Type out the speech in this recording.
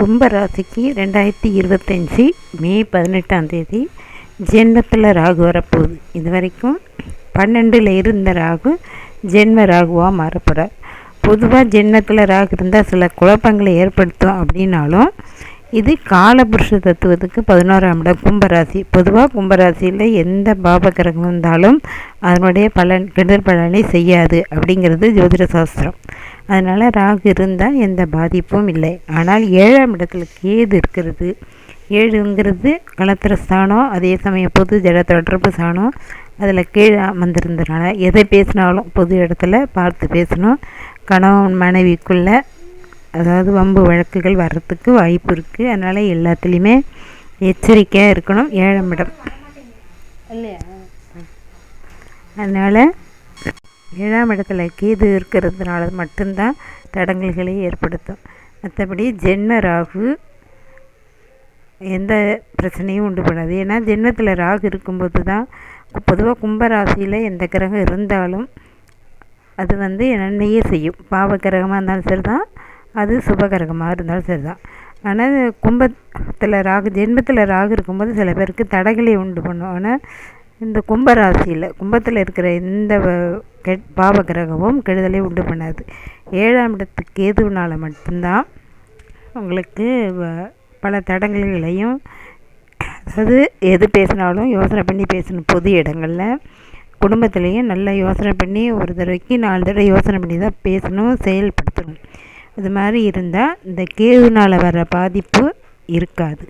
கும்பராசிக்கு ரெண்டாயிரத்தி இருபத்தஞ்சி மே பதினெட்டாம் தேதி ஜென்மத்தில் ராகு வரப்போகுது. இது வரைக்கும் பன்னெண்டில் இருந்த ராகு ஜென்ம ராகுவாக மாறப்போகிறார் பொதுவாக ஜென்மத்தில் ராகு இருந்தால் சில குழப்பங்களை ஏற்படுத்தும் அப்படின்னாலும் இது காலபுருஷ தத்துவத்துக்கு பதினோராம் இடம். கும்பராசி. பொதுவாக கும்பராசியில் எந்த பாப கிரகம் வந்தாலும் அதனுடைய பலன் கெடுதல் பலனை செய்யாது அப்படிங்கிறது ஜோதிட சாஸ்திரம். அதனால் ராகு இருந்தால் எந்த பாதிப்பும் இல்லை. ஆனால் ஏழாம் இடத்துல கேது இருக்கிறது. ஏழுங்கிறது களத்திர ஸ்தானம் அதே சமயம் பொது ஜட தொடர்பு ஸ்தானம். அதில் கீழே அமர்ந்திருந்தனால எதை பேசினாலும் பொது இடத்துல பார்த்து பேசணும். கணவன் மனைவிக்குள்ளே அதாவது வம்பு வழக்குகள் வர்றதுக்கு வாய்ப்பு இருக்குது அதனால் எல்லாத்துலேயுமே எச்சரிக்கையாக இருக்கணும். ஏழாம் இடம் இல்லையா? அதனால் ஏழாம் இடத்துல கேது இருக்கிறதுனால மட்டும்தான் தடங்கல்களை ஏற்படுத்தும். மற்றபடி ஜென்ம ராகு எந்த பிரச்சனையும் உண்டு பண்ணாது. ஏன்னா ஜென்மத்தில் ராகு இருக்கும்போது தான் பொதுவாக கும்பராசியில் எந்த கிரகம் இருந்தாலும் அது வந்து நன்மையே செய்யும். பாவ கிரகமாக இருந்தாலும் சரி தான் அது சுபகிரகமாக இருந்தாலும் சரி தான் ஆனால் கும்பத்தில் ராகு ஜென்மத்தில் ராகு இருக்கும்போது சில பேருக்கு தடைகளை உண்டு பண்ணும். ஆனால் இந்த கும்பராசியில் கும்பத்தில் இருக்கிற எந்த கெட் பாவ கிரகமும் கெடுதலை உண்டு பண்ணாது. ஏழாம் இடத்துக்கு கேதுவினால் மட்டும்தான் உங்களுக்கு பல தடங்கல்களையும் அதாவது எது பேசினாலும் யோசனை பண்ணி பேசணும். பொது இடங்களில் குடும்பத்துலேயும் நல்லா யோசனை பண்ணி ஒரு தடவைக்கு நாலு தடவை யோசனை பண்ணி தான் பேசணும் செயல்படுத்தணும். இது மாதிரி இருந்தால் இந்த கேதுனால் வர பாதிப்பு இருக்காது.